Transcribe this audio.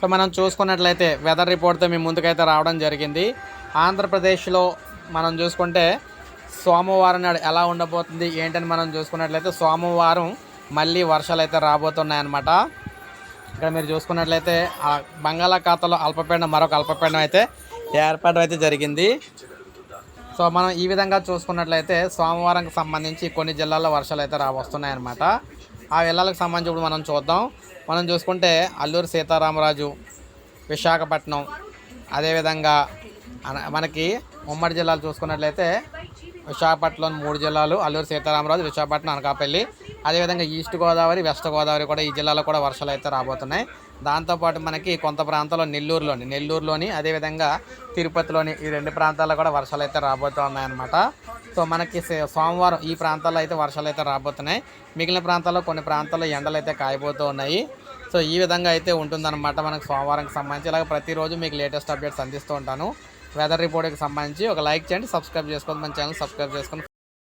So మనం చూసుకున్నట్లయితే weather రిపోర్ట్తో మీ ముందుకైతే రావడం జరిగింది. ఆంధ్రప్రదేశ్లో మనం చూసుకుంటే సోమవారం నాడు ఎలా ఉండబోతుంది ఏంటని మనం చూసుకున్నట్లయితే సోమవారం మళ్ళీ వర్షాలు అయితే రాబోతున్నాయన్నమాట. ఇక్కడ మీరు చూసుకున్నట్లయితే బంగాళాఖాతంలో అల్పపీడనం మరొక అల్పపీడనం అయితే ఏర్పాటు అయితే జరిగింది. సో మనం ఈ విధంగా చూసుకున్నట్లయితే సోమవారంకి సంబంధించి కొన్ని జిల్లాల్లో వర్షాలు అయితే రాబోస్తున్నాయన్నమాట. ఆ జిల్లాలకు సంబంధించి ఇప్పుడు మనం చూద్దాం. మనం చూసుకుంటే అల్లూరు సీతారామరాజు విశాఖపట్నం అదేవిధంగా మనకి ఉమ్మడి జిల్లాలు చూసుకున్నట్లయితే విశాఖపట్నం మూడు జిల్లాలు అల్లూరు సీతారామరాజు విశాఖపట్నం అనకాపల్లి. అదేవిధంగా ఈస్ట్ గోదావరి వెస్ట్ గోదావరి కూడా ఈ జిల్లాలో కూడా వర్షాలు అయితే రాబోతున్నాయి. దాంతోపాటు మనకి కొంత ప్రాంతాల్లో నెల్లూరులోని నెల్లూరులోని అదేవిధంగా తిరుపతిలోని ఈ రెండు ప్రాంతాల్లో కూడా వర్షాలు అయితే రాబోతున్నాయన్నమాట. సో మనకి సోమవారం ఈ ప్రాంతాల్లో అయితే వర్షాలు అయితే రాబోతున్నాయి. మిగిలిన ప్రాంతాల్లో కొన్ని ప్రాంతాల్లో ఎండలు అయితే కాయబోతూ ఉన్నాయి. సో ఈ విధంగా అయితే ఉంటుందన్నమాట మనకు సోమవారంకి సంబంధించి. ఇలాగ ప్రతిరోజు మీకు లేటెస్ట్ అప్డేట్స్ అందిస్తూ ఉంటాను. వెదర్ రిపోర్ట్కి సంబంధించి ఒక లైక్ చేయండి సబ్స్క్రైబ్ చేసుకోండి మన ఛానల్ సబ్స్క్రైబ్ చేసుకొని